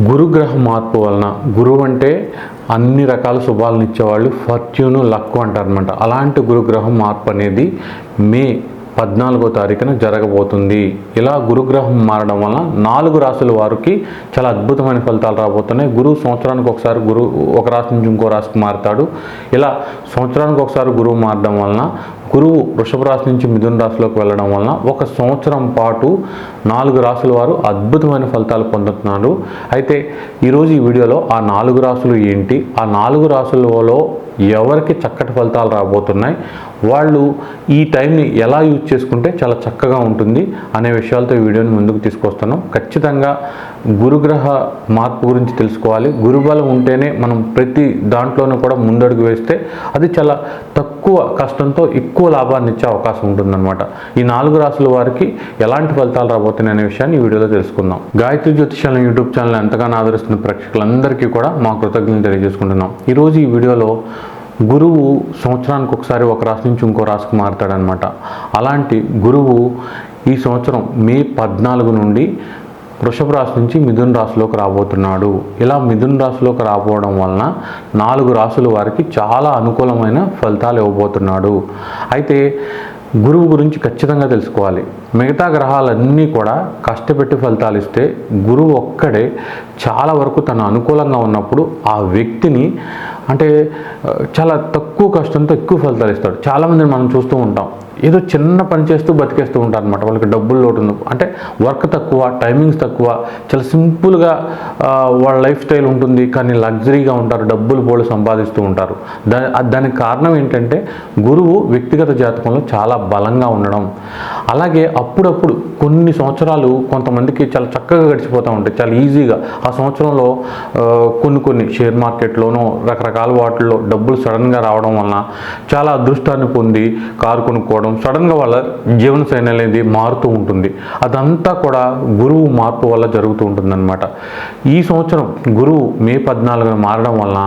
గురుగ్రహ మార్పు వలన గురువు అంటే అన్ని రకాల శుభాలను ఇచ్చేవాళ్ళు ఫార్చ్యూన్ లక్ అంటారు అనమాట అలాంటి గురుగ్రహం మార్పు అనేది మే పద్నాలుగో తారీఖున జరగబోతుంది. ఇలా గురుగ్రహం మారడం వలన నాలుగు రాశుల వారికి చాలా అద్భుతమైన ఫలితాలు రాబోతున్నాయి. గురువు సంవత్సరానికి ఒకసారి గురువు ఒక రాశి నుంచి ఇంకో రాశికి మారుతాడు. ఇలా సంవత్సరానికి ఒకసారి గురువు మారడం వలన గురువు వృషభ రాశి నుంచి మిథున రాశిలోకి వెళ్ళడం వలన ఒక సంవత్సరం పాటు నాలుగు రాశుల వారు అద్భుతమైన ఫలితాలు పొందుతున్నారు. అయితే ఈరోజు ఈ వీడియోలో ఆ నాలుగు రాశులు ఏంటి? ఆ నాలుగు రాశులలో ఎవరికి చక్కటి ఫలితాలు రాబోతున్నాయి వాళ్ళు ఈ టైంని ఎలా యూజ్ చేసుకుంటే చాలా చక్కగా ఉంటుంది అనే విషయాలతో ఈ వీడియోని ముందుకు తీసుకొస్తున్నాం. ఖచ్చితంగా గురుగ్రహ మార్పు గురించి తెలుసుకోవాలి. గురుబలం ఉంటేనే మనం ప్రతి దాంట్లోనూ కూడా ముందడుగు వేస్తే అది చాలా తక్కువ కష్టంతో ఎక్కువ లాభాన్ని ఇచ్చే అవకాశం ఉంటుందన్నమాట. ఈ నాలుగు రాసుల వారికి ఎలాంటి ఫలితాలు రాబోతున్నాయి అనే విషయాన్ని ఈ వీడియోలో తెలుసుకుందాం. గాయత్రి జ్యోతిషాల యూట్యూబ్ ఛానల్ ఎంతగానో ఆదరిస్తున్న ప్రేక్షకులందరికీ కూడా మా కృతజ్ఞతలు తెలియజేసుకుంటున్నాం. ఈరోజు ఈ వీడియోలో గురువు సంవత్సరానికి ఒకసారి ఒక రాశి నుంచి ఇంకో రాశికి మారుతాడనమాట అలాంటి గురువు ఈ సంవత్సరం మే పద్నాలుగు నుండి వృషభ రాశి నుంచి మిథున రాశిలోకి రాబోతున్నాడు. ఇలా మిథున రాశిలోకి రాబోవడం వలన నాలుగు రాశుల వారికి చాలా అనుకూలమైన ఫలితాలు ఇవ్వబోతున్నాడు. అయితే గురువు గురించి ఖచ్చితంగా తెలుసుకోవాలి. మిగతా గ్రహాలన్నీ కూడా కష్టపెట్టి ఫలితాలు ఇస్తే గురువు ఒక్కడే చాలా వరకు తను అనుకూలంగా ఉన్నప్పుడు ఆ వ్యక్తిని అంటే చాలా తక్కువ కష్టంతో ఎక్కువ ఫలితాలు ఇస్తాడు. చాలామందిని మనం చూస్తూ ఉంటాం. ఏదో చిన్న పని చేస్తూ బతికేస్తూ ఉంటారు అనమాట వాళ్ళకి డబ్బులు లోటు ఉంది అంటే వర్క్ తక్కువ టైమింగ్స్ తక్కువ చాలా సింపుల్గా వాళ్ళ లైఫ్ స్టైల్ ఉంటుంది. కానీ లగ్జరీగా ఉంటారు డబ్బులు పోలు సంపాదిస్తూ ఉంటారు. దా దానికి కారణం ఏంటంటే గురువు వ్యక్తిగత జాతకంలో చాలా బలంగా ఉండడం. అలాగే అప్పుడప్పుడు కొన్ని సంవత్సరాలు కొంతమందికి చాలా చక్కగా గడిచిపోతూ ఉంటాయి. చాలా ఈజీగా. ఆ సంవత్సరంలో కొన్ని కొన్ని షేర్ మార్కెట్లోనూ రకరకాల వాటిల్లో డబ్బులు సడన్గా రావడం వలన చాలా అదృష్టాన్ని పొంది కారు కొనుక్కోవడం సడన్గా వాళ్ళ జీవనశైలి అనేది మారుతూ ఉంటుంది. అదంతా కూడా గురువు మార్పు వల్ల జరుగుతూ ఉంటుందన్నమాట. ఈ సంవత్సరం గురువు మే పద్నాలుగున మారడం వలన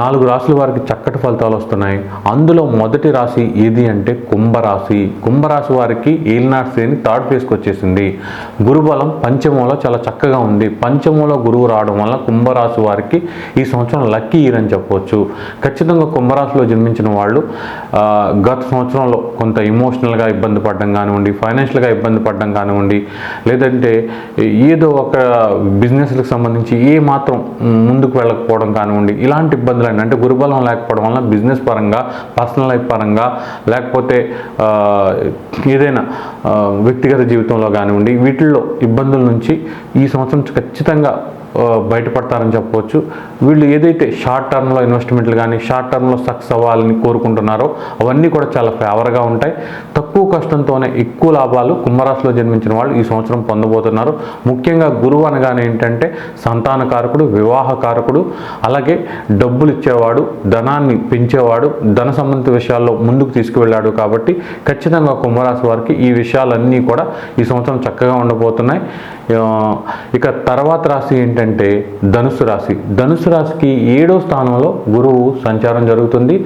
నాలుగు రాశుల వారికి చక్కటి ఫలితాలు వస్తున్నాయి. అందులో మొదటి రాశి ఏది అంటే కుంభరాశి. కుంభరాశి వారికి ఏలినాటి శ్రేణి థర్డ్ ఫేస్కి వచ్చేసింది. గురుబలం పంచమంలో చాలా చక్కగా ఉంది. పంచమంలో గురువు రావడం వల్ల కుంభరాశి వారికి ఈ సంవత్సరం లక్కీ ఇయర్ అని చెప్పవచ్చు ఖచ్చితంగా కుంభరాశిలో జన్మించిన వాళ్ళు గత సంవత్సరంలో కొంత ఇమోషనల్గా ఇబ్బంది పడడం కానివ్వండి ఫైనాన్షియల్గా ఇబ్బంది పడడం కానివ్వండి లేదంటే ఏదో ఒక బిజినెస్లకు సంబంధించి ఏ మాత్రం ముందుకు వెళ్ళకపోవడం కానివ్వండి ఇలాంటి ఇబ్బందులు అండి అంటే గురుబలం లేకపోవడం వల్ల బిజినెస్ పరంగా పర్సనల్ లైఫ్ పరంగా లేకపోతే ఏదైనా వ్యక్తిగత జీవితంలో కానివ్వండి వీటిల్లో ఇబ్బందుల నుంచి ఈ సంవత్సరం ఖచ్చితంగా బయటపడతారని చెప్పవచ్చు. వీళ్ళు ఏదైతే షార్ట్ టర్మ్లో ఇన్వెస్ట్మెంట్లు కానీ షార్ట్ టర్మ్లో సక్సెస్ అవ్వాలని కోరుకుంటున్నారో అవన్నీ కూడా చాలా ఫేవర్గా ఉంటాయి. తక్కువ కష్టంతోనే ఎక్కువ లాభాలు కుంభరాశిలో జన్మించిన వాళ్ళు ఈ సంవత్సరం పొందబోతున్నారు. ముఖ్యంగా గురువు అనగానే ఏంటంటే సంతాన కారకుడు వివాహ కారకుడు అలాగే డబ్బులు ఇచ్చేవాడు ధనాన్ని పెంచేవాడు ధన సంబంధిత విషయాల్లో ముందుకు తీసుకువెళ్ళాడు కాబట్టి ఖచ్చితంగా కుంభరాశి వారికి ఈ విషయాలన్నీ కూడా ఈ సంవత్సరం చక్కగా ఉండబోతున్నాయి. ఇక తర్వాత రాశి ఏంటంటే ధనుసు రాశి. ధనుసు రాశికి ఏడో స్థానంలో గురువు సంచారం జరుగుతుంది.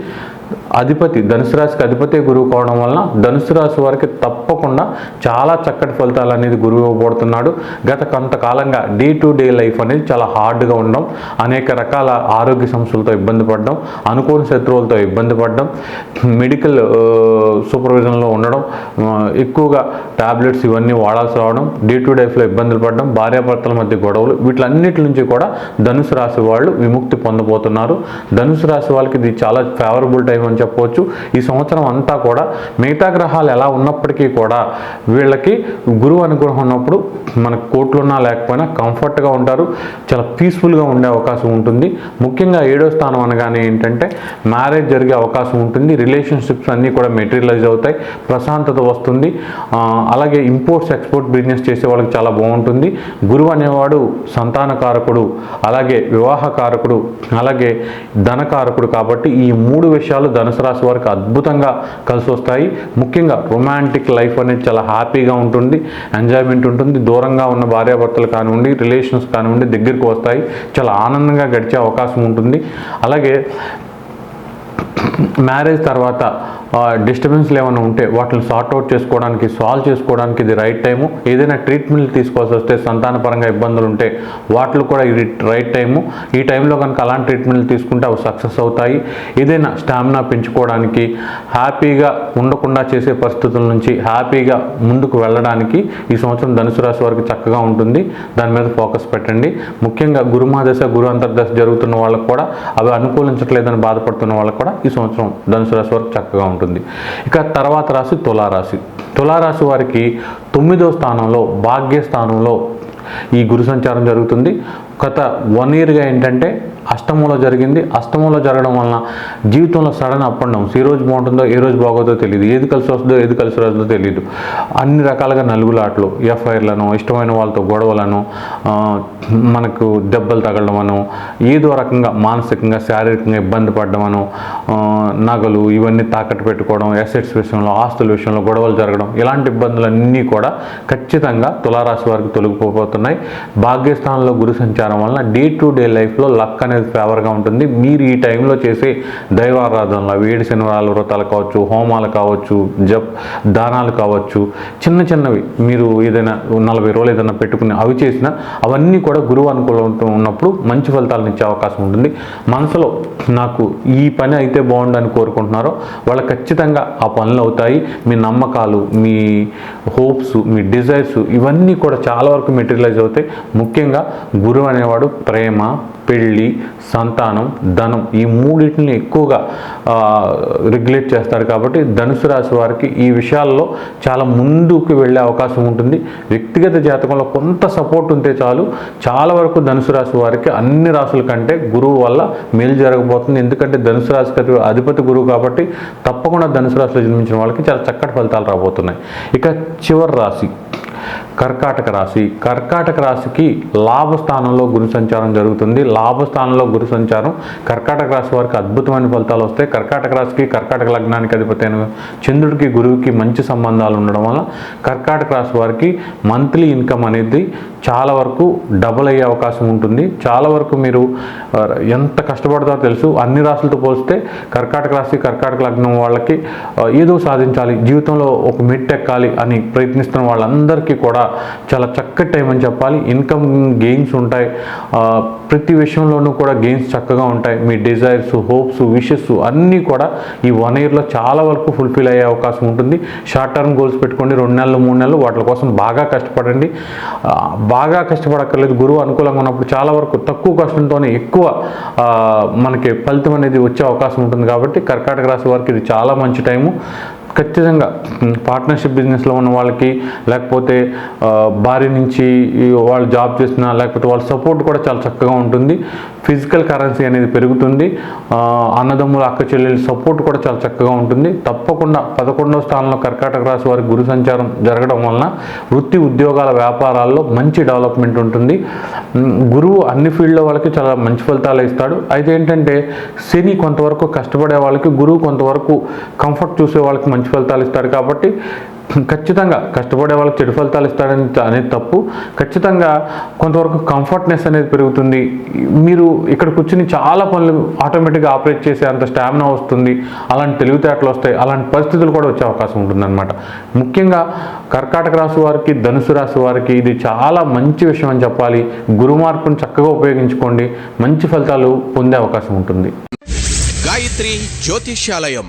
అధిపతి ధనుసు రాశికి అధిపతి గురువు కావడం వలన ధనుసు రాశి వారికి తప్పకుండా చాలా చక్కటి ఫలితాలు అనేది గురువు ఇవ్వబడుతున్నాడు గత కొంతకాలంగా డే టు డే లైఫ్ అనేది చాలా హార్డ్గా ఉండడం అనేక రకాల ఆరోగ్య సమస్యలతో ఇబ్బంది పడడం అనుకోని శత్రువులతో ఇబ్బంది పడడం మెడికల్ సూపర్విజన్లో ఉండడం ఎక్కువగా టాబ్లెట్స్ ఇవన్నీ వాడాల్సి రావడం డే టు డేఫ్లో ఇబ్బందులు పడడం భార్యాభర్తల మధ్య గొడవలు వీటిలన్నిటి నుంచి కూడా ధనుసు రాశి వాళ్ళు విముక్తి పొందబోతున్నారు. ధనుసు రాశి వాళ్ళకి ఇది చాలా ఫేవరబుల్ టైం అని చెప్పవచ్చు. ఈ సంవత్సరం అంతా కూడా మిగతా గ్రహాలు ఎలా ఉన్నప్పటికీ కూడా వీళ్ళకి గురువు అనుగ్రహం ఉన్నప్పుడు మనకు కోట్లున్నా లేకపోయినా కంఫర్ట్గా ఉంటారు. చాలా పీస్ఫుల్గా ఉండే అవకాశం ఉంటుంది. ముఖ్యంగా ఏడో స్థానం అనగానే ఏంటంటే మ్యారేజ్ జరిగే అవకాశం ఉంటుంది. రిలేషన్షిప్స్ అన్నీ కూడా మెటీరియలైజ్ అవుతాయి. ప్రశాంతత వస్తుంది. అలాగే ఇంపోర్ట్స్ ఎక్స్పోర్ట్ బిజినెస్ చేసే వాళ్ళకి చాలా బాగుంటుంది. గురువు అనేవాడు సంతానకారకుడు అలాగే వివాహకారకుడు అలాగే ధనకారకుడు కాబట్టి ఈ మూడు విషయాలు ధనుసు రాశి వారికి అద్భుతంగా కలిసి వస్తాయి. ముఖ్యంగా రొమాంటిక్ లైఫ్ అనేది చాలా హ్యాపీగా ఉంటుంది ఎంజాయ్మెంట్ ఉంటుంది దూరంగా ఉన్న భార్యాభర్తలు కానివ్వండి రిలేషన్స్ కానివ్వండి దగ్గరికి వస్తాయి. చాలా ఆనందంగా గడిచే అవకాశం ఉంటుంది. అలాగే మ్యారేజ్ తర్వాత డిస్టర్బెన్స్లు ఏమైనా ఉంటే వాటిని సార్ట్ అవుట్ చేసుకోవడానికి సాల్వ్ చేసుకోవడానికి ఇది రైట్ టైము ఏదైనా ట్రీట్మెంట్ తీసుకోవాల్సి వస్తే సంతానపరంగా ఇబ్బందులు ఉంటే వాటిలో కూడా ఇది రైట్ టైము ఈ టైంలో కనుక అలాంటి ట్రీట్మెంట్లు తీసుకుంటే అవి సక్సెస్ అవుతాయి. ఏదైనా స్టామినా పెంచుకోవడానికి హ్యాపీగా ఉండకుండా చేసే పరిస్థితుల నుంచి హ్యాపీగా ముందుకు వెళ్ళడానికి ఈ సంవత్సరం ధనుసు రాశి వారికి చక్కగా ఉంటుంది. దాని మీద ఫోకస్ పెట్టండి. ముఖ్యంగా గురుమహాదశ గురు అంతర్దశ జరుగుతున్న వాళ్ళకు కూడా అవి అనుకూలించట్లేదని బాధపడుతున్న వాళ్ళకు కూడా ఈ సంవత్సరం ధనుసు రాశి వారికి చక్కగా ఉంటుంది. ఇక తర్వాత రాశి తులారాశి. తులారాశి వారికి తొమ్మిదో స్థానంలో భాగ్యస్థానంలో ఈ గురు సంచారం జరుగుతుంది. గత వన్ ఇయర్గా ఏంటంటే అష్టమంలో జరిగింది. అష్టమంలో జరగడం వలన జీవితంలో సడన్ అప్ అండ్ డౌన్స్. ఏ రోజు బాగుంటుందో ఏ రోజు బాగోదో తెలియదు ఏది కలిసి వస్తుందో ఏది కలిసి వస్తుందో తెలియదు అన్ని రకాలుగా నలుగులాట్లు ఎఫ్ఐఆర్లను ఇష్టమైన వాళ్ళతో గొడవలను మనకు దెబ్బలు తగలడమను ఏదో రకంగా మానసికంగా శారీరకంగా ఇబ్బంది పడడం అను నగలు ఇవన్నీ తాకట్టు పెట్టుకోవడం అసెట్స్ విషయంలో ఆస్తుల విషయంలో గొడవలు జరగడం ఇలాంటి ఇబ్బందులన్నీ కూడా ఖచ్చితంగా తులారాశి వారికి తొలగిపోతున్నాయి భాగ్యస్థానంలో గురు సంచారం వలన డే టు డే లైఫ్లో లక్ అనేది ఫేవర్గా ఉంటుంది. మీరు ఈ టైంలో చేసే దైవారాధనలు వేడి శనివారాల వ్రతాలు కావచ్చు హోమాలు కావచ్చు జప్ దానాలు కావచ్చు చిన్న చిన్నవి మీరు ఏదైనా నలభై రోజులు ఏదైనా పెట్టుకుని అవి చేసినా అవన్నీ కూడా గురువు అనుకూలం ఉన్నప్పుడు మంచి ఫలితాలను ఇచ్చే అవకాశం ఉంటుంది. మనసులో నాకు ఈ పని అయితే బాగుండని కోరుకుంటున్నారో వాళ్ళు ఖచ్చితంగా ఆ పనులు అవుతాయి. మీ నమ్మకాలు మీ హోప్స్ మీ డిజైర్స్ ఇవన్నీ కూడా చాలా వరకు మెటీరియలైజ్ అవుతాయి. ముఖ్యంగా గురువు అనేవాడు ప్రేమ పెళ్ళి సంతానం ధనం ఈ మూడింటిని ఎక్కువగా రెగ్యులేట్ చేస్తాడు కాబట్టి ధనుసు రాశి వారికి ఈ విషయాల్లో చాలా ముందుకు వెళ్ళే అవకాశం ఉంటుంది. వ్యక్తిగత జాతకంలో కొంత సపోర్ట్ ఉంటే చాలు. చాలా వరకు ధనుసు రాశి వారికి అన్ని రాసుల కంటే గురువు వల్ల మేలు జరగబోతుంది. ఎందుకంటే ధనుసు రాశికి అధిపతి గురువు కాబట్టి తప్పకుండా ధనుసు రాశిలో జన్మించిన వాళ్ళకి చాలా చక్కటి ఫలితాలు రాబోతున్నాయి. ఇక చివరి రాశి. కర్కాటక రాశి. కర్కాటక రాశికి లాభస్థానంలో గురు సంచారం జరుగుతుంది. లాభస్థానంలో గురు సంచారం కర్కాటక రాశి వారికి అద్భుతమైన ఫలితాలు వస్తాయి. కర్కాటక రాశికి కర్కాటక లగ్నానికి అధిపతి అయిన చంద్రుడికి గురువుకి మంచి సంబంధాలు ఉండడం వల్ల కర్కాటక రాశి వారికి మంత్లీ ఇన్కమ్ అనేది చాలా వరకు డబుల్ అయ్యే అవకాశం ఉంటుంది. చాలా వరకు మీరు ఎంత కష్టపడతారో తెలుసు. అన్ని రాశులతో పోలిస్తే కర్కాటక రాశి కర్కాటక లగ్నం వాళ్ళకి ఏదో సాధించాలి. జీవితంలో ఒక మెట్టు ఎక్కాలి అని ప్రయత్నిస్తున్న వాళ్ళందరికీ కూడా చాలా చక్కటి టైం అని చెప్పాలి. ఇన్కమ్ గెయిన్స్ ఉంటాయి. ప్రతి విషయంలోనూ కూడా గెయిన్స్ చక్కగా ఉంటాయి. మీ డిజైర్స్ హోప్స్ విషెస్ అన్నీ కూడా ఈ వన్ ఇయర్లో చాలా వరకు ఫుల్ఫిల్ అయ్యే అవకాశం ఉంటుంది. షార్ట్ టర్మ్ గోల్స్ పెట్టుకోండి. రెండు నెలలు మూడు నెలలు వాటి కోసం బాగా కష్టపడండి. బాగా కష్టపడక్కర్లేదు. గురువు అనుకూలంగా ఉన్నప్పుడు చాలా వరకు తక్కువ కష్టంతోనే ఎక్కువ మనకి ఫలితం అనేది వచ్చే అవకాశం ఉంటుంది కాబట్టి కర్కాటక రాశి వారికి ఇది చాలా మంచి టైము ఖచ్చితంగా పార్ట్నర్షిప్ బిజినెస్లో ఉన్న వాళ్ళకి లేకపోతే భార్య నుంచి వాళ్ళు జాబ్ చేస్తున్నా లేకపోతే వాళ్ళ సపోర్ట్ కూడా చాలా చక్కగా ఉంటుంది. ఫిజికల్ కరెన్సీ అనేది పెరుగుతుంది. అన్నదమ్ముల అక్క చెల్లెల సపోర్ట్ కూడా చాలా చక్కగా ఉంటుంది. తప్పకుండా పదకొండవ స్థానంలో కర్కాటక రాశి వారి గురు సంచారం జరగడం వలన వృత్తి ఉద్యోగాల వ్యాపారాల్లో మంచి డెవలప్మెంట్ ఉంటుంది. గురువు అన్ని ఫీల్డ్లో వాళ్ళకి చాలా మంచి ఫలితాలు ఇస్తాడు. అయితే ఏంటంటే శని కొంతవరకు కష్టపడే వాళ్ళకి గురువు కొంతవరకు కంఫర్ట్ చూసే వాళ్ళకి మంచి ఫలితాలు ఇస్తాడు కాబట్టి ఖచ్చితంగా కష్టపడే వాళ్ళకి చెడు ఫలితాలు ఇస్తాడని అనేది తప్పు. ఖచ్చితంగా కొంతవరకు కంఫర్ట్నెస్ అనేది పెరుగుతుంది. మీరు ఇక్కడ కూర్చుని చాలా పనులు ఆటోమేటిక్గా ఆపరేట్ చేసే అంత స్టామినా వస్తుంది. అలాంటి తెలివితేటలు వస్తాయి. అలాంటి పరిస్థితులు కూడా వచ్చే అవకాశం ఉంటుందన్నమాట. ముఖ్యంగా కర్కాటక రాశి వారికి ధనుసు రాశి వారికి ఇది చాలా మంచి విషయం అని చెప్పాలి. గురు మార్పును చక్కగా ఉపయోగించుకోండి. మంచి ఫలితాలు పొందే అవకాశం ఉంటుంది. గాయత్రి జ్యోతిష్యాలయం.